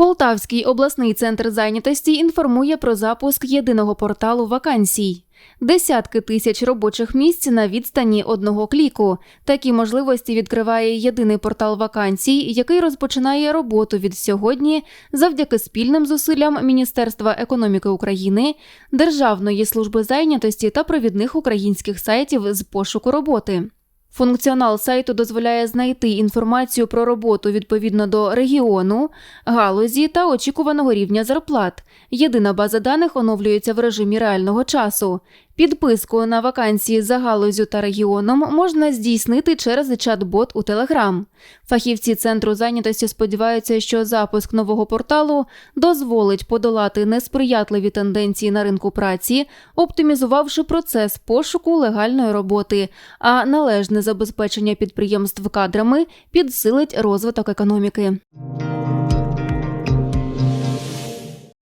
Полтавський обласний центр зайнятості інформує про запуск єдиного порталу вакансій. Десятки тисяч робочих місць на відстані одного кліку. Такі можливості відкриває єдиний портал вакансій, який розпочинає роботу від сьогодні завдяки спільним зусиллям Міністерства економіки України, Державної служби зайнятості та провідних українських сайтів з пошуку роботи. Функціонал сайту дозволяє знайти інформацію про роботу відповідно до регіону, галузі та очікуваного рівня зарплат. Єдина база даних оновлюється в режимі реального часу. Підписку на вакансії за галузю та регіоном можна здійснити через чат-бот у Telegram. Фахівці центру зайнятості сподіваються, що запуск нового порталу дозволить подолати несприятливі тенденції на ринку праці, оптимізувавши процес пошуку легальної роботи, а належне забезпечення підприємств кадрами підсилить розвиток економіки.